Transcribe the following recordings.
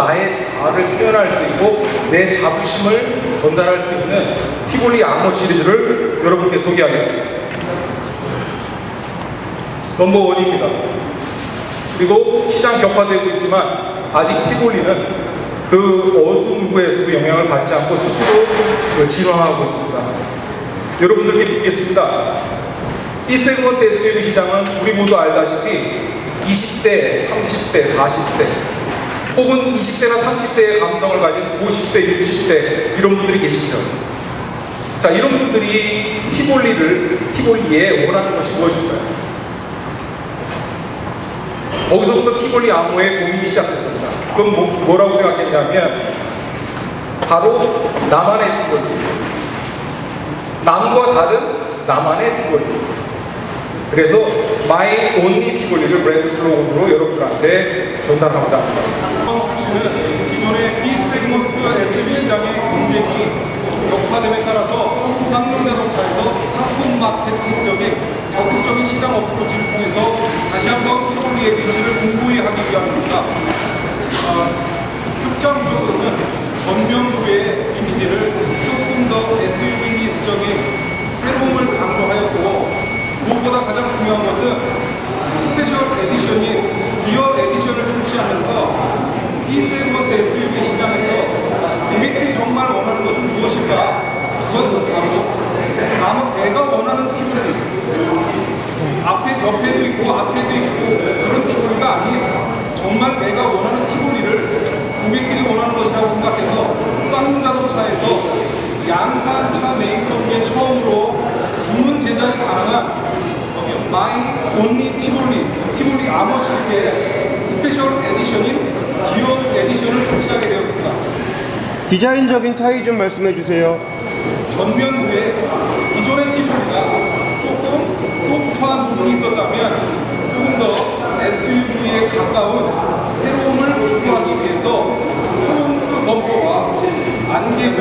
나의 자아를 표현할 수 있고 내 자부심을 전달할 수 있는 티볼리 아머 시리즈를 여러분께 소개하겠습니다. 넘버원입니다. 그리고 시장 격화되고 있지만 아직 티볼리는 그 어느 누구에서도 영향을 받지 않고 스스로 그 진화하고 있습니다. 여러분들께 묻겠습니다. 이 세그먼트 SUV 시장은 우리 모두 알다시피 20대, 30대, 40대 혹은 20대나 30대의 감성을 가진 50대, 60대 이런 분들이 계시죠. 자, 이런 분들이 티볼리를, 티볼리에 원하는 것이 무엇일까요? 거기서부터 티볼리 암호의 고민이 시작됐습니다. 그건 뭐, 라고 생각했냐면 바로 나만의 티볼리 남과 다른 나만의 티볼리 그래서 마이 온리 티볼리를 브랜드 슬로건으로 여러분들한테 전달하고자 합니다. 이번 출시는 기존의 B 세그먼트 SUV 시장의 경쟁이 격화됨에 따라서 쌍용 자동차에서 상품 마케팅적인 적극적인 시장 어프로치를 통해서 다시 한번 티볼리의 위치를 공고히 하기 위함입니다. 어, 특정적으로는 전면부의 이미지를 조금 더 SUV 스적인 새로움을 강조하였고 무엇보다 가장 중요한 것은 스페셜 에디션인 기어 에디션을 출시하면서 이 세그먼트 SUV 시장에서 고객들이 정말 원하는 것은 무엇일까? 그건 바로 남은 내가 원하는 티블리 앞에 옆에도 있고 앞에도 있고 그런 티블리가 아닌 정말 내가 원하는 티블리를 고객들이 원하는 것이라고 생각해서 쌍문 자동차에서 양산차 메이커 중에 처음으로 주문 제작이 가능한 마이 온리 티볼리 티볼리 아머 시리즈의 스페셜 에디션인 기어 에디션을 출시하게 되었습니다. 디자인적인 차이 좀 말씀해 주세요. 전면 후에 기존의 티볼리가 조금 소프트한 부분이 있었다면 조금 더 SUV에 가까운 새로움을 추구하기 위해서 프론트 범퍼와 안개등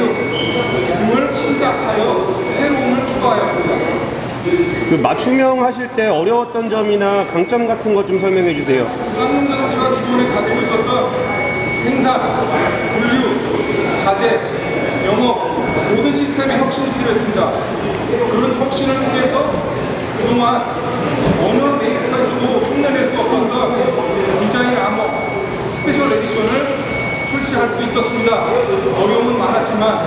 등을 신작하여 새로움을 추가하였습니다. 그 맞춤형 하실 때 어려웠던 점이나 강점 같은 것 좀 설명해 주세요. 쌍용 자동차가 기존에 가지고 있었던 생산, 분류, 자재, 영업 모든 시스템의 혁신이 필요했습니다. 그런 혁신을 통해서 그동안 어느 메이커에서도 흉내낼 수 없었던 디자인 암호, 스페셜 에디션을 출시할 수 있었습니다. 어려움은 많았지만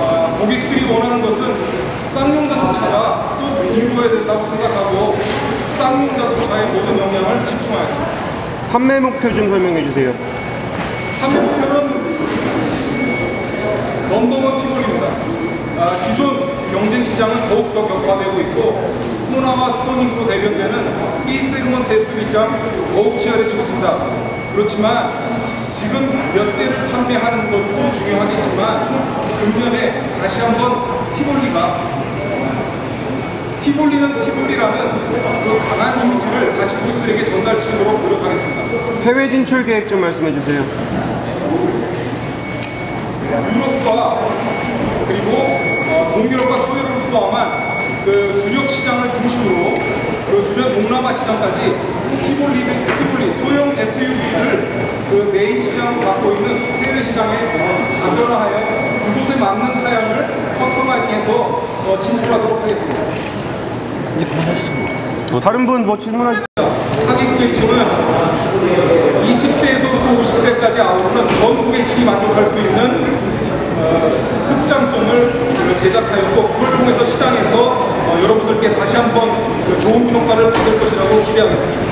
어, 고객들이 원하는 것은 쌍용 자동차가 또 이루어야 된다고 생각하고 쌍용 자동차의 모든 영향을 집중하였습니다. 판매 목표 좀 설명해 주세요. 판매 목표는 넘버원 티볼입니다. 아, 기존 경쟁 시장은 더욱더 격화되고 있고 코나와 스토닝으로 대변되는 B 세그먼트 SUV 시장 더욱 치열해지고 있습니다. 그렇지만 지금 몇 대를 판매하는 것도 중요하겠지만 금년에 다시 한번 티볼리가 티볼리는 티볼리라는 그 강한 이미지를 다시 고객들에게 전달시키도록 노력하겠습니다. 해외 진출 계획 좀 말씀해 주세요. 유럽과 그리고 어, 동유럽과 서유럽을 포함한 그 주력 시장을 중심으로 그 주변 동남아 시장까지 티볼리, 티볼리 소형 SUV를 그 메인 시장으로 갖고 있는 해외 시장에 다변화하여 그곳에 맞는 사양을 커스터마이징해서 어, 진출하도록 하겠습니다. 다른 분 뭐 질문하실? 사기 고객층은 20대에서부터 50대까지 아우르는 전 고객층이 만족할 수 있는 어, 특장점을 제작하였고 그걸 통해서 시장에서 어, 여러분들